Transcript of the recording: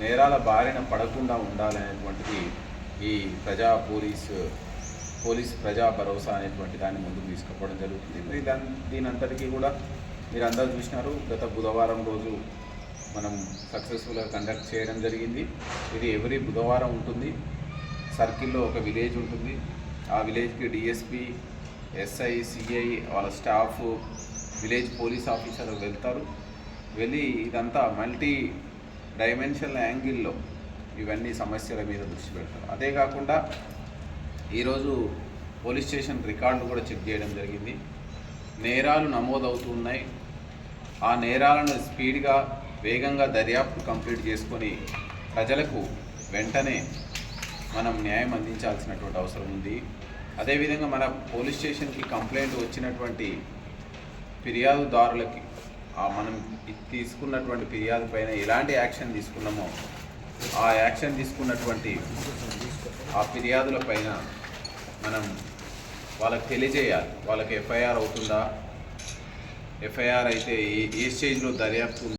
నేరాల బారిన పడకుండా ఉండాలనేటువంటిది ఈ ప్రజా పోలీస్ పోలీస్ ప్రజా భరోసా అనేటువంటి దాన్ని ముందుకు తీసుకుపోవడం జరుగుతుంది. మరి దాని దీని అంతటికీ కూడా మీరు అందరూ చూసినారు గత బుధవారం రోజు మనం సక్సెస్ఫుల్గా కండక్ట్ చేయడం జరిగింది. ఇది ఎవరీ బుధవారం ఉంటుంది. సర్కిల్లో ఒక విలేజ్ ఉంటుంది. ఆ విలేజ్కి డిఎస్పి ఎస్ఐ సిఐ వాళ్ళ స్టాఫ్ విలేజ్ పోలీస్ ఆఫీసర్ వెళ్తారు. వెళ్ళి ఇదంతా మల్టీ డైమెన్షనల్ యాంగిల్లో ఇవన్నీ సమస్యల మీద దృష్టి పెడతారు. అదే కాకుండా ఈరోజు పోలీస్ స్టేషన్ రికార్డు కూడా చెక్ చేయడం జరిగింది. నేరాలు నమోదవుతున్నాయి ఆ నేరాలను స్పీడ్గా వేగంగా దర్యాప్తు కంప్లీట్ చేసుకొని ప్రజలకు వెంటనే మనం న్యాయం అందించాల్సినటువంటి అవసరం ఉంది. అదేవిధంగా మన పోలీస్ స్టేషన్కి కంప్లైంట్ వచ్చినటువంటి ఫిర్యాదుదారులకి మనం తీసుకున్నటువంటి ఫిర్యాదు పైన ఎలాంటి యాక్షన్ తీసుకున్నామో ఆ యాక్షన్ తీసుకున్నటువంటి ఆ ఫిర్యాదుల పైన మనం వాళ్ళకి తెలియజేయాలి. వాళ్ళకి ఎఫ్ఐఆర్ అవుతుందా? ఎఫ్ఐఆర్ అయితే ఏ ఏ స్టేజ్లో దర్యాప్తు